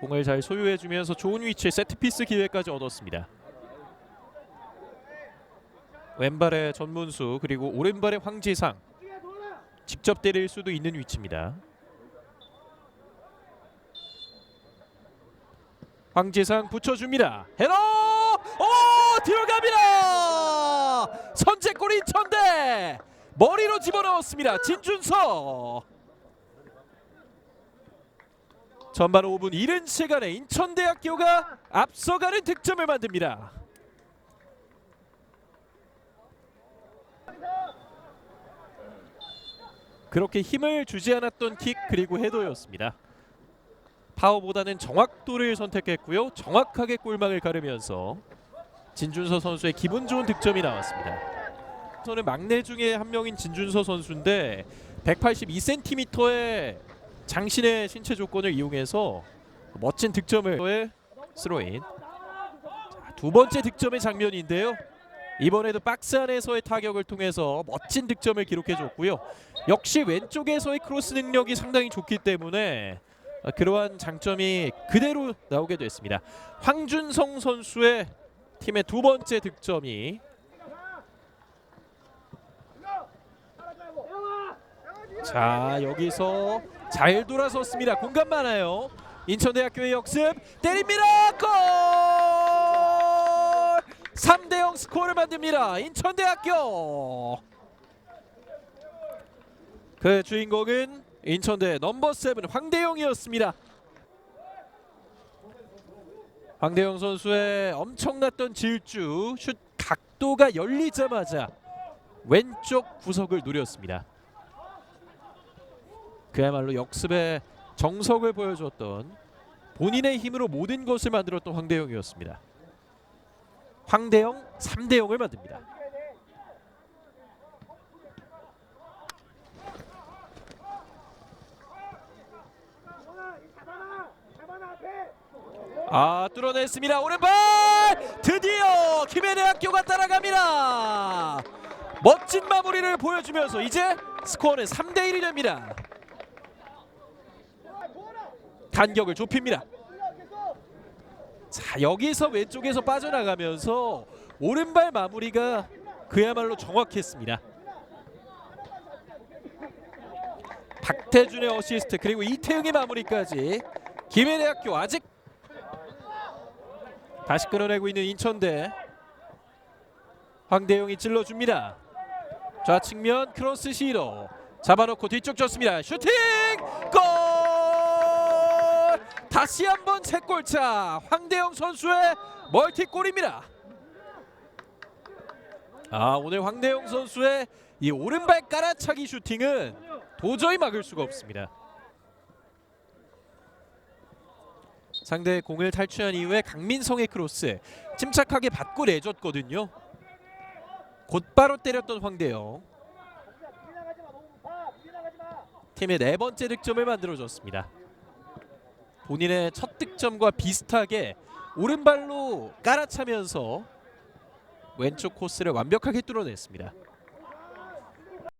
공을 잘 소유해주면서 좋은 위치에 세트피스 기회까지 얻었습니다. 왼발의 전문수 그리고 오른발의 황지상 직접 때릴 수도 있는 위치입니다. 황지상 붙여줍니다. 헤더! 오 들어갑니다. 선제골 인 천대 머리로 집어넣었습니다. 진준서. 전반 5분 이른 시간에 인천대학교가 앞서가는 득점을 만듭니다. 그렇게 힘을 주지 않았던 킥 그리고 헤더였습니다. 파워보다는 정확도를 선택했고요. 정확하게 골망을 가르면서 진준서 선수의 기분 좋은 득점이 나왔습니다. 저는 막내 중에 한 명인 진준서 선수인데 182cm의 장신의 신체 조건을 이용해서 멋진 득점을 스로인 자, 두 번째 득점의 장면인데요. 이번에도 박스 안에서의 타격을 통해서 멋진 득점을 기록해줬고요. 역시 왼쪽에서의 크로스 능력이 상당히 좋기 때문에 어, 그러한 장점이 그대로 나오게 됐습니다. 황준성 선수의 팀의 두 번째 득점이 자 여기서 잘 돌아섰습니다. 공간 많아요. 인천대학교의 역습 때립니다. 골! 3대 0 스코어를 만듭니다. 인천대학교. 그 주인공은 인천대 넘버 세븐 황대영이었습니다. 황대영 선수의 엄청났던 질주 슛 각도가 열리자마자 왼쪽 구석을 노렸습니다. 그야말로 역습의 정석을 보여줬던 본인의 힘으로 모든 것을 만들었던 황대영이었습니다. 황대영 3대 0을 만듭니다. 아 뚫어냈습니다 오른발 드디어 김해대학교가 따라갑니다 멋진 마무리를 보여주면서 이제 스코어는 3대 1이 됩니다 간격을 좁힙니다. 자 여기서 왼쪽에서 빠져나가면서 오른발 마무리가 그야말로 정확했습니다. 박태준의 어시스트 그리고 이태영의 마무리까지 김해대학교 아직 다시 끌어내고 있는 인천대. 황대용이 찔러줍니다. 좌측면 크로스 시도 잡아놓고 뒤쪽 줬습니다. 슈팅! 골 다시 한번 세 골차 황대영 선수의 멀티골입니다 아 오늘 황대영 선수의 이 오른발 깔아차기 슈팅은 도저히 막을 수가 없습니다 상대의 공을 탈취한 이후에 강민성의 크로스 침착하게 받고 내줬거든요. 곧바로 때렸던 황대영. 팀의 네 번째 득점을 만들어줬습니다. 본인의 첫 득점과 비슷하게 오른발로 깔아차면서 왼쪽 코스를 완벽하게 뚫어냈습니다.